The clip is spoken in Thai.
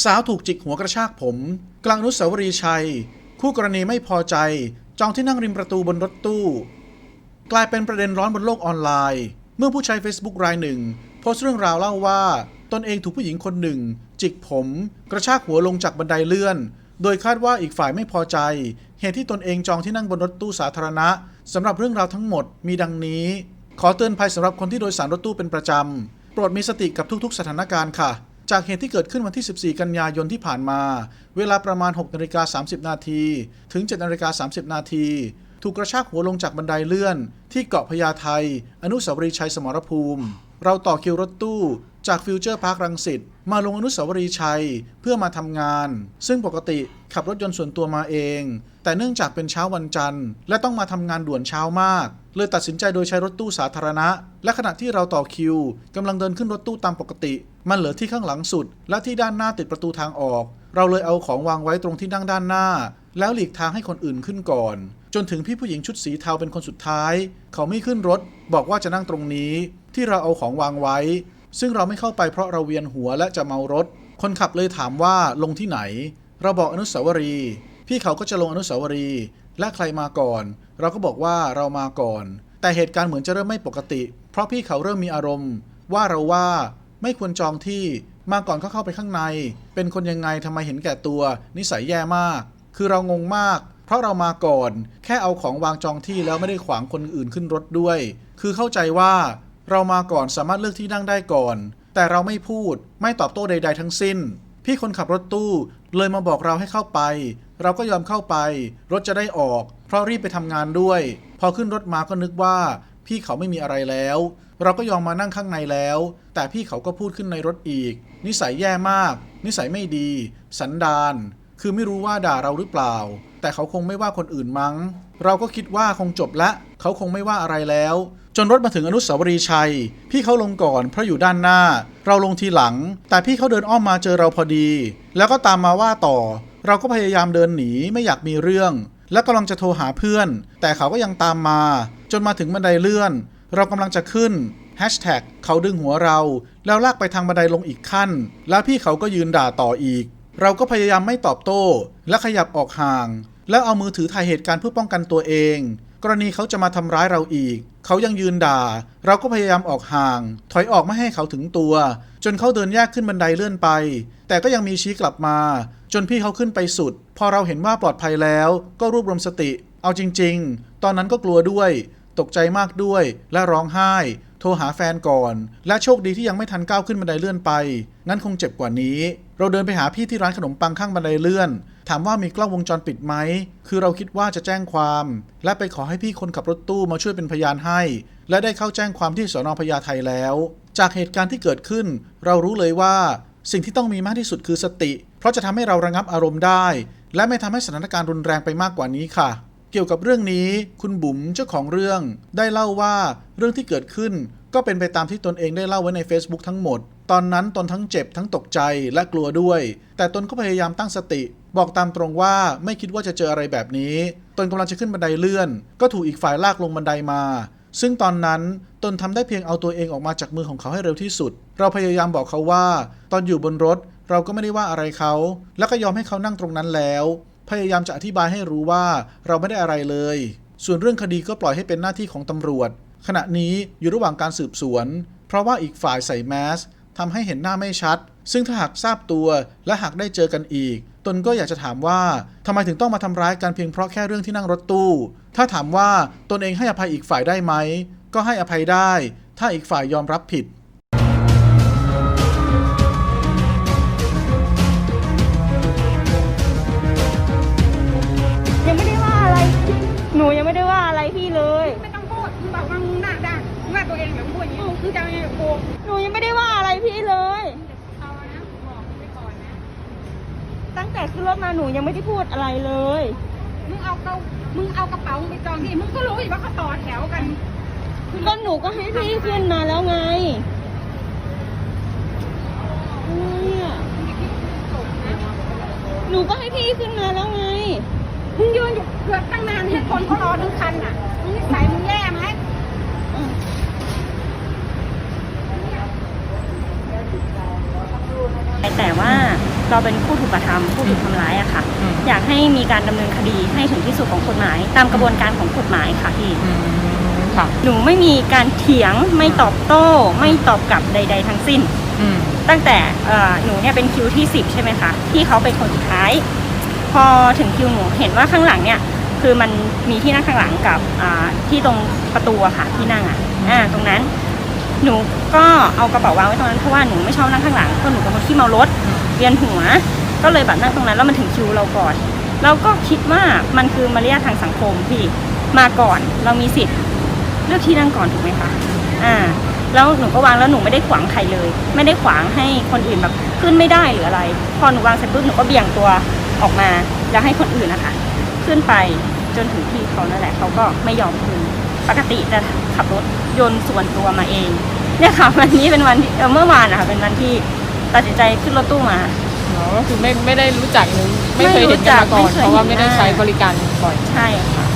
สาวถูกจิกหัวกระชากผม กลางอนุสาวรีย์ชัย คู่กรณีไม่พอใจ จองที่นั่งริมประตูบนรถตู้ กลายเป็นประเด็นร้อนบนโลกออนไลน์ เมื่อผู้ใช้ Facebook รายหนึ่ง โพสต์เรื่องราวเล่าว่า ตนเองถูกผู้หญิงคนหนึ่ง จิกผม กระชากหัวลงจากบันไดเลื่อน โดยคาดว่าอีกฝ่ายไม่พอใจ เหตุที่ตนเองจองที่นั่งบนรถตู้สาธารณะสำหรับเรื่องราวทั้งหมดมีดังนี้ ขอเตือนภัยสำหรับคนที่โดยสารรถตู้เป็นประจำโปรดมีสติกับทุกๆ สถานการณ์ค่ะ จากเหตุที่เกิดขึ้นวันที่ 14 กันยายนที่ผ่านมา เวลาประมาณ6นาฬิกา30 นาที ถึง7นาฬิกา30 นาที ถูกกระชากหัวลงจากบันไดเลื่อน ที่เกาะพญาไท อนุสาวรีย์ชัยสมรภูมิ เราต่อคิวรถตู้จากฟิวเจอร์พาร์ครังสิตมาลงอนุสาวรีย์ชัยเพื่อมาทำงาน ซึ่งปกติขับรถยนต์ส่วนตัวมาเอง แต่เนื่องจากเป็นเช้าวันจันทร์ และต้องมาทำงานด่วนเช้ามาก เลยตัดสินใจโดยใช้รถตู้สาธารณะ และขณะที่เราต่อคิวกำลังเดินขึ้นรถตู้ตามปกติ มันเหลือที่ข้างหลังสุด และที่ด้านหน้าติดประตูทางออก เราเลยเอาของวางไว้ตรงที่นั่งด้านหน้า แล้วหลีกทางให้คนอื่นขึ้นก่อน จนถึงพี่ผู้หญิงชุดสีเทาเป็นคนสุดท้าย เขาไม่ขึ้นรถ บอกว่าจะนั่งตรงนี้ ที่เราเอาของวางไว้ ซึ่งเราไม่เข้าไปเพราะเราเวียนหัวและจะเมารถ คนขับเลยถามว่าลงที่ไหน เราบอกอนุสาวรีย์ พี่เขาก็จะลงอนุสาวรีย์และใครมาก่อน เราก็บอกว่าเรามาก่อน แต่เหตุการณ์เหมือนจะเริ่มไม่ปกติ เพราะพี่เขาเริ่มมีอารมณ์ ว่าเราว่าไม่ควรจองที่มาก่อนก็เข้าไปข้างใน เป็นคนยังไงทำไมเห็นแก่ตัว นิสัยแย่มาก คือเรางงมาก เพราะเรามาก่อน แค่เอาของวางจองที่แล้วไม่ได้ขวางคนอื่นขึ้นรถด้วย คือเข้าใจว่า เรามาก่อนสามารถเลือกที่นั่งได้ก่อน แต่เราไม่พูดไม่ตอบโต้ใด ๆ ทั้งสิ้น พี่คนขับรถตู้เลยมาบอกเราให้เข้าไปเราก็ยอมเข้าไป รถจะได้ออก เพราะรีบไปทำงานด้วย พอขึ้นรถมาก็นึกว่า พี่เขาไม่มีอะไรแล้ว เราก็ยอมมานั่งข้างในแล้ว แต่พี่เขาก็พูดขึ้นในรถอีก นิสัยแย่มาก นิสัยไม่ดี สันดานคือไม่รู้ว่าด่าเราหรือเปล่า แต่เขาคงไม่ว่าคนอื่นมั้ง เราก็คิดว่าคงจบละ เขาคงไม่ว่าอะไรแล้ว จนรถมาถึงอนุสาวรีย์ชัย พี่เขาลงก่อนเพราะอยู่ด้านหน้า เราลงทีหลัง แต่พี่เขาเดินอ้อมมาเจอเราพอดี แล้วก็ตามมาว่าต่อ เราก็พยายามเดินหนีไม่อยากมีเรื่อง และกำลังจะโทรหาเพื่อน แต่เขาก็ยังตามมา จนมาถึงบันไดเลื่อน เรากำลังจะขึ้นแฮชแท็กเขาดึงหัวเรา แล้วลากไปทางบันไดลงอีกขั้น แล้วพี่เขาก็ยืนด่าต่ออีก เราก็พยายามไม่ตอบโต้ และขยับออกห่าง แล้วเอามือถือถ่ายเหตุการณ์เพื่อป้องกันตัวเอง กรณีเขาจะมาทำร้ายเราอีก เขายังยืนด่า เราก็พยายามออกห่าง ถอยออกไม่ให้เขาถึงตัว จนเขาเดินแยกขึ้นบันไดเลื่อนไป แต่ก็ยังมีชี้กลับมา จนพี่เขาขึ้นไปสุด พอเราเห็นว่าปลอดภัยแล้ว ก็รวบรวมสติ เอาจริง ๆ ตอนนั้นก็กลัวด้วย ตกใจมากด้วย และร้องไห้ โทรหาแฟนก่อน และโชคดีที่ยังไม่ทันก้าวขึ้นบันไดเลื่อนไป งั้นคงเจ็บกว่านี้ เราเดินไปหาพี่ที่ร้านขนมปังข้างบันไดเลื่อน ถามว่ามีกล้องวงจรปิดไหม คือเราคิดว่าจะแจ้งความ และไปขอให้พี่คนขับรถตู้มาช่วยเป็นพยานให้ และได้เข้าแจ้งความที่สอนอพญาไทแล้ว จากเหตุการณ์ที่เกิดขึ้น เรารู้เลยว่า สิ่งที่ต้องมีมากที่สุดคือสติ เพราะจะทำให้เราระงับอารมณ์ได้ และไม่ทำให้สถานการณ์รุนแรงไปมากกว่านี้ค่ะ เกี่ยวกับเรื่องนี้ คุณบุ๋มเจ้าของเรื่อง ได้เล่าว่าเรื่องที่เกิดขึ้นก็เป็นไปตามที่ตนเองได้เล่าไว้ใน Facebook ทั้งหมด ตอนนั้นตนทั้งเจ็บทั้งตกใจและกลัวด้วย แต่ตนก็พยายามตั้งสติ บอกตามตรงว่าไม่คิดว่าจะเจออะไรแบบนี้ ตนกำลังจะขึ้นบันไดเลื่อน ก็ถูกอีกฝ่ายลากลงบันไดมา ซึ่งตอนนั้นตนทำได้เพียงเอาตัวเองออกมาจากมือของเขาให้เร็วที่สุด เราพยายามบอกเขาว่า ตอนอยู่บนรถ เราก็ไม่ได้ว่าอะไรเขา แล้วก็ยอมให้เขานั่งตรงนั้นแล้ว พยายามจะอธิบายให้รู้ว่าเราไม่ได้อะไรเลย ส่วนเรื่องคดีก็ปล่อยให้เป็นหน้าที่ของตำรวจ ขณะนี้อยู่ระหว่างการสืบสวน เพราะว่าอีกฝ่ายใส่แมสทำให้เห็นหน้าไม่ชัด ซึ่งถ้าหากทราบตัวและหากได้เจอกันอีก ตนก็อยากจะถามว่าทำไมถึงต้องมาทำร้ายกันเพียงเพราะแค่เรื่องที่นั่งรถตู้ ถ้าถามว่าตนเองให้อภัยอีกฝ่ายได้ไหม ก็ให้อภัยได้ ถ้าอีกฝ่ายยอมรับผิด หนูยังไม่ได้ว่าอะไรพี่เลยเอานะบอกไปก่อนนะตั้งแต่ขึ้นรถมาหนูยังไม่ได้พูดอะไรเลย มึงเอาเกามึงเอากระเป๋ามึงไปจองที่มึงก็รู้อยู่ว่าเขาต่อแถวกันก็หนูก็ให้พี่ขึ้นมาแล้วไงเนี่ยมึงอย่าคิดว่ามึงจบนะหนูก็ให้พี่ขึ้นมาแล้วไง มึงยืนอยู่เกือบตั้งนานให้คนเขารอทั้งคันอะมึงนิสัยมึงแย่ไหม แต่ว่า เราเป็นผู้ถูกกระทำผู้ถูกทำร้ายอะค่ะอืมอยากให้มีการดำเนินคดีให้ถึงที่สุดของกฎหมาย ตามกระบวนการของกฎหมายค่ะพี่อืมค่ะหนูไม่มีการเถียงไม่ตอบโต้ ไม่ตอบกลับใด ๆ ทั้งสิ้นอืมตั้งแต่เอ่อหนูเนี่ยเป็นคิวที่ 10 ใช่ไหมคะที่เขาเป็นคนสุดท้าย พอถึงคิวหนูเห็นว่าข้างหลังเนี่ย คือมันมีที่นั่งข้างหลังกับอ่าที่ตรงประตูอะค่ะที่นั่งอะอ่าตรงนั้น หนูก็เอากระเป๋าวางไว้ตรงนั้นเพราะว่าหนูไม่ชอบนั่งข้างหลังเพราะหนูเป็นคนที่เมารถ เวียนหัว ก็เลยแบบนั่งตรงนั้นแล้วมันถึงคิวเราก่อน เราก็คิดว่ามันคือมารยาททางสังคมพี่มาก่อนเรามีสิทธิ์เลือกที่นั่งก่อนถูกไหมคะอ่าแล้วหนูก็วางแล้วหนูไม่ได้ขวางใครเลย ไม่ได้ขวางให้คนอื่นแบบขึ้นไม่ได้หรืออะไร พอหนูวางเสร็จปุ๊บหนูก็เบี่ยงตัวออกมาแล้วให้คนอื่นนะคะขึ้นไปจนถึงที่เขานั่นแหละเขาก็ไม่ยอมคืนปกติจะขับรถยนต์ส่วนตัวมาเองเนี่ยค่ะวันนี้เป็นวันเเมื่อวานนะคะเป็นวันที่ ตัดสินใจขึ้นรถตู้มา อ๋อก็คือไม่ไม่ได้รู้จักหรือไม่เคยไม่รู้เห็นกันมาก่อนจักไม่เคยเพราะว่าไม่ได้เห็นหน้าใช้บริการบ่อยใช่ค่ะ